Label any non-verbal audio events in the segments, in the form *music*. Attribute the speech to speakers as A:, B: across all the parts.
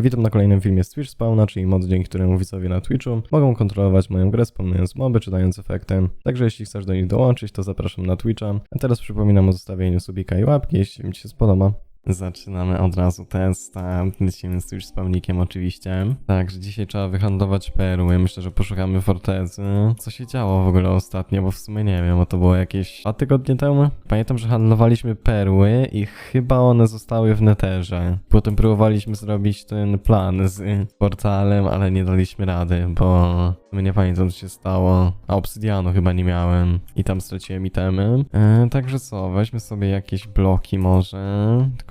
A: Witam na kolejnym filmie z Twitch Spawna, czyli mod, dzięki któremu widzowie na Twitchu mogą kontrolować moją grę spawnując moby czy dając efekty. Także jeśli chcesz do nich dołączyć, to zapraszam na Twitcha. A teraz przypominam o zostawieniu subika i łapki, jeśli mi się spodoba. Zaczynamy od razu test, a lecimy z Twitch spawnikiem oczywiście. Także dzisiaj trzeba wyhandlować perły, myślę, że poszukamy fortecy. Co się działo w ogóle ostatnio, bo w sumie nie wiem, bo to było jakieś dwa tygodnie temu. Pamiętam, że handlowaliśmy perły i chyba one zostały w neterze. Potem próbowaliśmy zrobić ten plan z portalem, ale nie daliśmy rady, bo sumie nie pamiętam co się stało. A obsydianu chyba nie miałem i tam straciłem itemy. E, także co, weźmy sobie jakieś bloki może.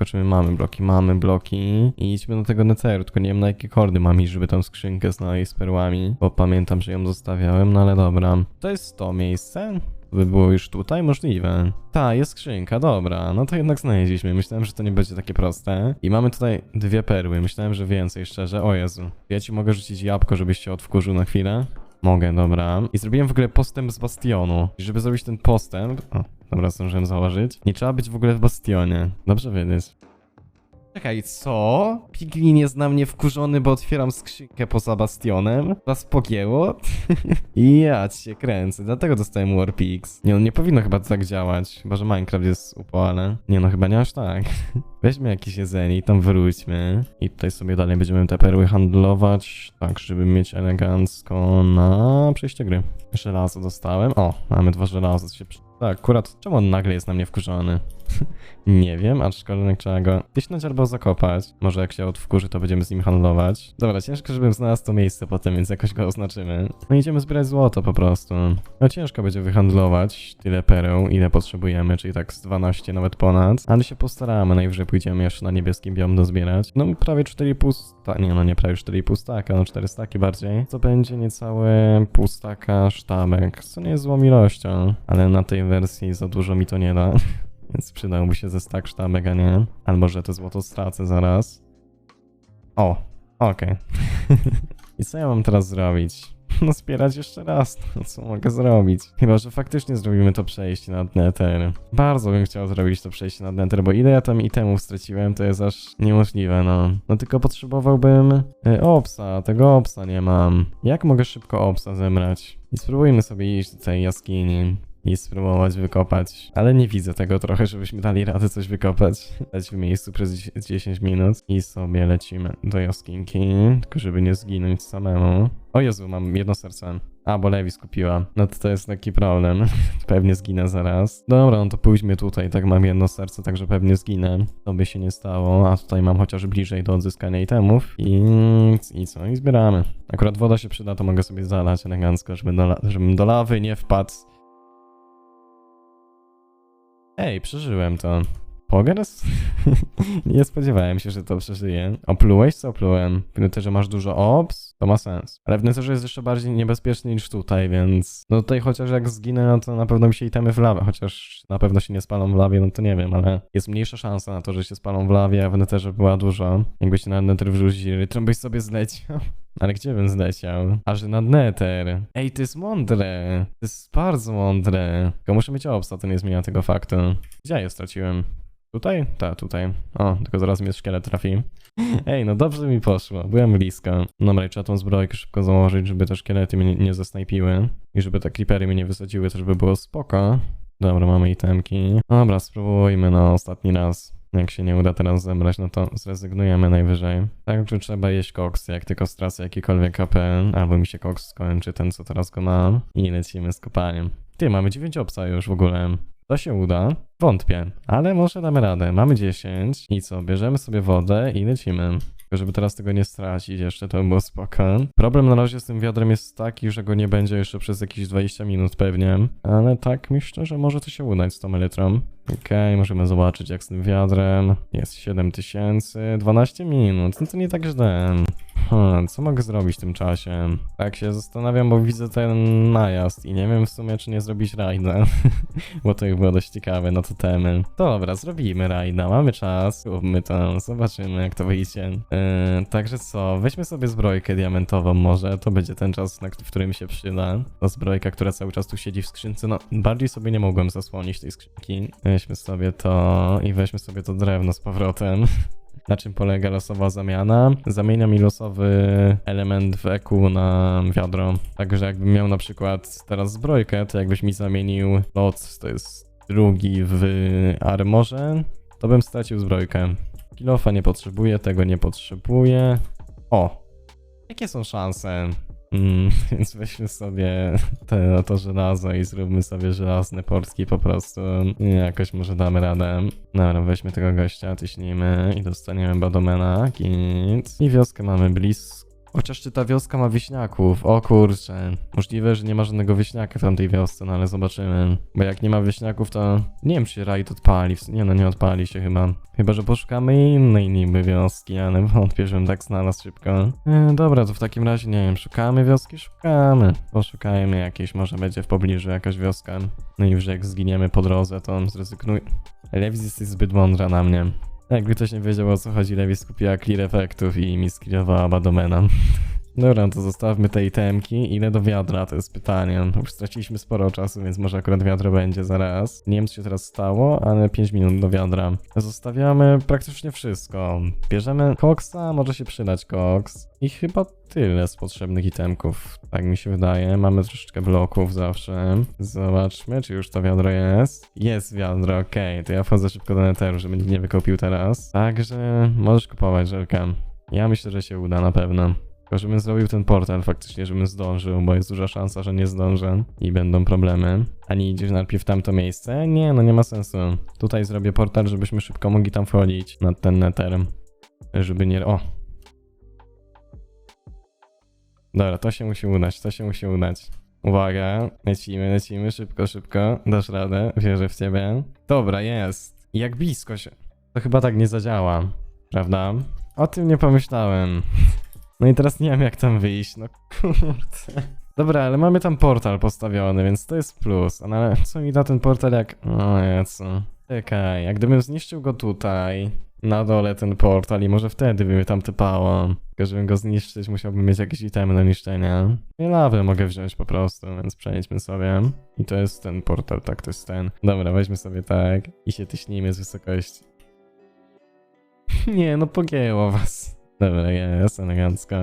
A: Czy my mamy bloki? Mamy bloki. I idźmy do tego netheru, tylko nie wiem na jakie kordy mam iść, żeby tą skrzynkę znaleźć z perłami, bo pamiętam, że ją zostawiałem, no ale dobra. To jest to miejsce? By było już tutaj możliwe. Ta, jest skrzynka, dobra, no to jednak znaleźliśmy. Myślałem, że to nie będzie takie proste. I mamy tutaj dwie perły, myślałem, że więcej, szczerze. O Jezu. Ja ci mogę rzucić jabłko, żebyś się odwkurzył na chwilę? Mogę, dobra. I zrobiłem w ogóle postęp z bastionu. I żeby zrobić ten postęp... O, dobra, zdążyłem założyć. Nie trzeba być w ogóle w bastionie. Dobrze wiedzieć. Czekaj, co? Piglin jest na mnie wkurzony, bo otwieram skrzynkę poza bastionem? Was pogięło? *laughs* Ja cię kręcę, dlatego dostałem Warpix. Nie no, nie powinno chyba tak działać. Chyba, że Minecraft jest upalny. Nie no, chyba nie aż tak. *laughs* Weźmy jakieś jedzenie i tam wróćmy. I tutaj sobie dalej będziemy te perły handlować, tak żeby mieć elegancko na przejście gry. Żelazo dostałem. O, mamy dwa żelazo, to się przy... Tak, akurat czemu on nagle jest na mnie wkurzony? *laughs* nie wiem, aczkolwiek trzeba go tyśnąć albo zakopać. Może jak się odwkurzy, to będziemy z nim handlować. Dobra, ciężko, żebym znalazł to miejsce potem, więc jakoś go oznaczymy. No idziemy zbierać złoto po prostu. No ciężko będzie wyhandlować tyle pereł, ile potrzebujemy, czyli tak z 12 nawet ponad. Ale się postaramy, najwyżej pójdziemy jeszcze na niebieskim biom dozbierać. No prawie 4,5 sta... nie no nie prawie 4,5 staka, no 4 staki bardziej. To będzie niecałe pół staka sztabek, co nie jest złą ilością. Ale na tej wersji za dużo mi to nie da. *laughs* Więc przydałby się ze stack sztabek, a nie. Albo że to złoto stracę zaraz. O, okej. *laughs* I co ja mam teraz zrobić? *laughs* No zbierać jeszcze raz, no co mogę zrobić? Chyba, że faktycznie zrobimy to przejście nad Nether. Bardzo bym chciał zrobić to przejście nad Nether, bo ile ja tam itemów straciłem, to jest aż niemożliwe, no. No tylko potrzebowałbym y, opsa, tego opsa nie mam. Jak mogę szybko opsa zebrać? I spróbujmy sobie iść do tej jaskini i spróbować wykopać. Ale nie widzę tego trochę, żebyśmy dali radę coś wykopać. Dać w miejscu przez 10 minut i sobie lecimy do jaskinki, tylko żeby nie zginąć samemu. O Jezu, mam jedno serce. A, bo Lewi skupiła. No to to jest taki problem. *laughs* pewnie zginę zaraz. Dobra, no to pójdźmy tutaj, tak mam jedno serce, także pewnie zginę. To by się nie stało, a tutaj mam chociaż bliżej do odzyskania itemów. I, i co? I zbieramy. Akurat woda się przyda, to mogę sobie zalać elegancko, żeby do, żebym do lawy nie wpadł. Ej, przeżyłem to. Pogers? *laughs* nie spodziewałem się, że to przeżyję. Oplułeś? Co oplułem? W Netherze masz dużo ops? To ma sens. Ale w Netherze jest jeszcze bardziej niebezpieczny niż tutaj, więc... No tutaj chociaż jak zginę, no to na pewno mi się itemy w lawę, chociaż na pewno się nie spalą w lawie, no to nie wiem, ale jest mniejsza szansa na to, że się spalą w lawie, a w Netherze była dużo. Jakbyście na Nether wrzucili, rytrą byś sobie zleciał. *laughs* Ale gdzie bym zleciał? Aż nad Nether. Ej, to jest mądre. To jest bardzo mądre. Tylko muszę mieć obsa, to nie zmienia tego faktu. Gdzie ja je straciłem? Tutaj? Tak, tutaj. O, tylko zaraz mnie szkielet trafi. Ej, no dobrze mi poszło, byłem blisko. Dobra, i trzeba tą zbrojkę szybko założyć, żeby te szkielety mnie nie zasnajpiły. I żeby te creepery mnie nie wysadziły, też by było spoko. Dobra, mamy itemki. Dobra, spróbujmy na ostatni raz. Jak się nie uda teraz zebrać, no to zrezygnujemy najwyżej. Także trzeba jeść koksy, jak tylko stracę jakikolwiek HP, albo mi się koks skończy, ten co teraz go mam. I lecimy z kopaniem. Ty, mamy 9 obsa już w ogóle. To się uda? Wątpię, ale może damy radę. Mamy 10 i co, bierzemy sobie wodę i lecimy. Tylko żeby teraz tego nie stracić jeszcze, to by było spoko. Problem na razie z tym wiadrem jest taki, że go nie będzie jeszcze przez jakieś 20 minut pewnie. Ale tak myślę, że może to się udać z tą elytrą. Okej, możemy zobaczyć jak z tym wiadrem. Jest 7000, 12 minut, no to nie tak źle. Hmm, co mogę zrobić w tym czasie? Tak się zastanawiam, bo widzę ten najazd i nie wiem w sumie, czy nie zrobić rajda. *laughs* bo to już było dość ciekawe na te temy. Dobra, zrobimy rajda, mamy czas, róbmy to, zobaczymy jak to wyjdzie. Yy, także co, weźmy sobie zbrojkę diamentową może, to będzie ten czas, na, w którym się przyda. Ta zbrojka, która cały czas tu siedzi w skrzynce, no bardziej sobie nie mogłem zasłonić tej skrzynki. Weźmy sobie to i weźmy sobie to drewno z powrotem. *laughs* Na czym polega losowa zamiana? Zamienia mi losowy element w EQ na wiadro. Także jakbym miał na przykład teraz zbrojkę, to jakbyś mi zamienił lot, to jest drugi w armorze, to bym stracił zbrojkę. Kilofa nie potrzebuję, tego nie potrzebuję. O! Jakie są szanse? Mm, *laughs* więc weźmy sobie te, to żelazo i zróbmy sobie żelazny polski po prostu. Jakoś może damy radę. Dobra, weźmy tego gościa, tyśnijmy i dostaniemy Badomena, git. I wioskę mamy blisko. Chociaż czy ta wioska ma wieśniaków? O kurczę. Możliwe, że nie ma żadnego wieśniaka w tamtej wiosce, no ale zobaczymy. Bo jak nie ma wieśniaków, to nie wiem, czy się rajd odpali. Nie no, nie odpali się chyba. Chyba, że poszukamy innej niby wioski, ale *laughs* wątpię, żebym tak znalazł szybko. E, dobra, to w takim razie, nie wiem, szukamy wioski? Szukamy. Poszukajmy jakiejś, może będzie w pobliżu jakaś wioska. No i że jak zginiemy po drodze, to zrezygnuj. Lewis jesteś zbyt mądra na mnie. Jakby ktoś nie wiedział o co chodzi, Lewis kupiła clear efektów i mi skillowała Badomena. Dobra, to zostawmy te itemki. Ile do wiadra? To jest pytanie. Już straciliśmy sporo czasu, więc może akurat wiadro będzie zaraz. Nie wiem, co się teraz stało, ale 5 minut do wiadra. Zostawiamy praktycznie wszystko. Bierzemy koksa, może się przydać koks. I chyba tyle z potrzebnych itemków. Tak mi się wydaje. Mamy troszeczkę bloków zawsze. Zobaczmy, czy już to wiadro jest. Jest wiadro, okej. To ja wchodzę szybko do neteru, żeby nikt nie wykopił teraz. Także możesz kupować żelkę. Ja myślę, że się uda na pewno. Żebym zrobił ten portal faktycznie, żebym zdążył, bo jest duża szansa, że nie zdążę i będą problemy. A nie idziesz najpierw w tamto miejsce? Nie, no nie ma sensu. Tutaj zrobię portal, żebyśmy szybko mogli tam wchodzić na ten nether. Żeby nie... O! Dobra, to się musi udać, to się musi udać. Uwaga, lecimy, lecimy, szybko, szybko. Dasz radę, wierzę w ciebie. Dobra, jest. Jak blisko się... To chyba tak nie zadziała, prawda? O tym nie pomyślałem. No i teraz nie wiem jak tam wyjść, no kurde. Dobra, ale mamy tam portal postawiony, więc to jest plus. No ale co mi da ten portal jak... O co? Czekaj, jak gdybym zniszczył go tutaj, na dole ten portal i może wtedy by mnie tam typało. Tylko żebym go zniszczyć, musiałbym mieć jakieś itemy do niszczenia. I lawę mogę wziąć po prostu, więc przejdźmy sobie. I to jest ten portal, tak, to jest ten. Dobra, weźmy sobie tak i się tyśnijmy z wysokości. *laughs* Nie, no pogięło was. Dobra, jest, elegancko.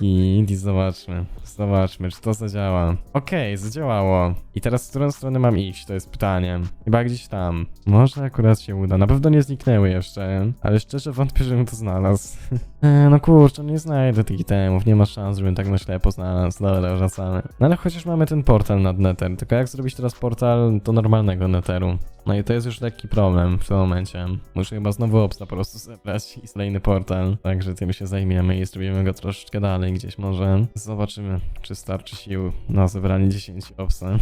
A: I, I zobaczmy. Zobaczmy, czy to zadziała. Okej, zadziałało. I teraz w którą stronę mam iść? To jest pytanie. Chyba gdzieś tam. Może akurat się uda. Na pewno nie zniknęły jeszcze, ale szczerze wątpię, żebym to znalazł. *laughs* E, no kurczę, nie znajdę tych itemów. Nie ma szans, żebym tak na ślepo znalazł. Dobra, wracamy. No ale chociaż mamy ten portal nad Nether. Tylko jak zrobić teraz portal do normalnego Netheru? No i to jest już lekki problem w tym momencie. Muszę chyba znowu obsta po prostu zebrać i kolejny portal. Także tym się zajmiemy i zrobimy go troszeczkę dalej gdzieś może. Zobaczymy, czy starczy sił na zebranie 10 obsa.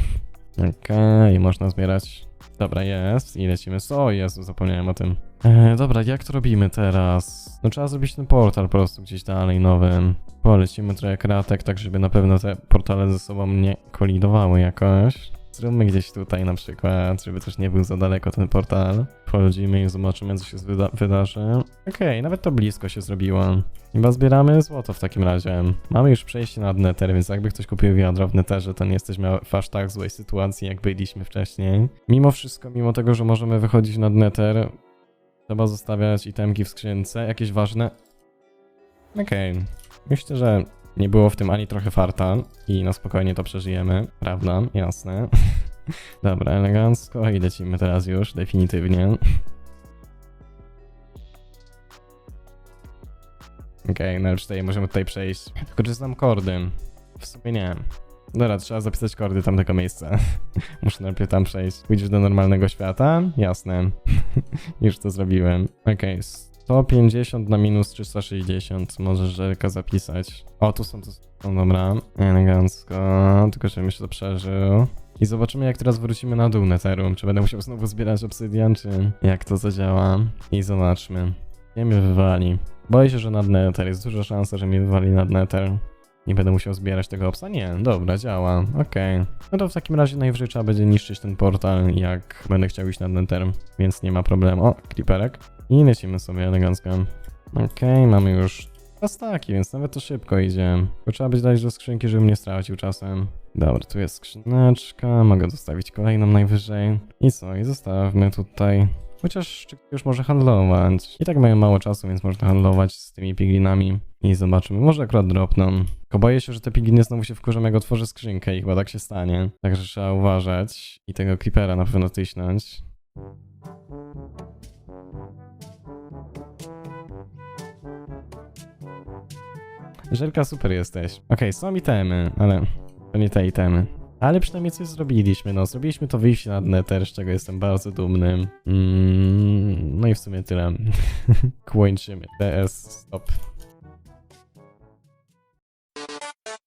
A: Okej, można zbierać. Dobra, jest. I lecimy. O Jezu, zapomniałem o tym. E, dobra, jak to robimy teraz? No trzeba zrobić ten portal po prostu gdzieś dalej nowym. Polecimy trochę kratek, tak żeby na pewno te portale ze sobą nie kolidowały jakoś. Zróbmy gdzieś tutaj na przykład, żeby też nie był za daleko ten portal. Wchodzimy i zobaczymy, co się wyda wydarzy. Okej, nawet to blisko się zrobiło. Chyba zbieramy złoto w takim razie. Mamy już przejście nad Nether, więc jakby ktoś kupił wiadro w Netherze, to nie jesteśmy w aż tak złej sytuacji, jak byliśmy wcześniej. Mimo wszystko, mimo tego, że możemy wychodzić nad Nether, trzeba zostawiać itemki w skrzynce, jakieś ważne. Okej, myślę, że nie było w tym ani trochę farta i na spokojnie to przeżyjemy, prawda? Jasne. *laughs* Dobra, elegancko i lecimy teraz już, definitywnie. Okej, na L4 możemy tutaj przejść. Tylko czy znam kordy? W sumie nie. Dobra, trzeba zapisać kordy tamtego miejsca. *laughs* Muszę najpierw tam przejść. Pójdziesz do normalnego świata? Jasne. *laughs* Już to zrobiłem. Okej, 150 na minus 360. Możesz rzeka zapisać. O, tu są, tu są, dobra. Elegancko. Tylko żebym się to przeżył. I zobaczymy, jak teraz wrócimy na dół Netheru. Czy będę musiał znowu zbierać obsydian, czy jak to zadziała. I zobaczmy. Nie mnie wywali. Boję się, że nad Nether. Jest duża szansa, że mnie wywali nad Nether. Nie będę musiał zbierać tego obsa? Nie, dobra, działa. Okej. No to w takim razie najwyżej trzeba będzie niszczyć ten portal, jak będę chciał iść nad Nether, więc nie ma problemu. O, creeperek. I lecimy sobie elegancko. Okej, mamy już dwa staki, więc nawet to szybko idzie. Bo trzeba być dać do skrzynki, żebym nie stracił czasem. Dobra, tu jest skrzyneczka, mogę zostawić kolejną najwyżej. I co, i zostawmy tutaj Chociaż już może handlować. I tak mają mało czasu, więc można handlować z tymi piglinami. I zobaczymy, może akurat dropną. Tylko boję się, że te pigliny znowu się wkurzą, jak otworzę skrzynkę i chyba tak się stanie. Także trzeba uważać i tego creepera na pewno tyśnąć. Żelka, super jesteś. Okej, są itemy, ale to nie te itemy. Ale przynajmniej coś zrobiliśmy, no. Zrobiliśmy to wyjście nad Nether, z czego jestem bardzo dumny. Mm, no i w sumie tyle. *laughs* Kończymy. DS, stop.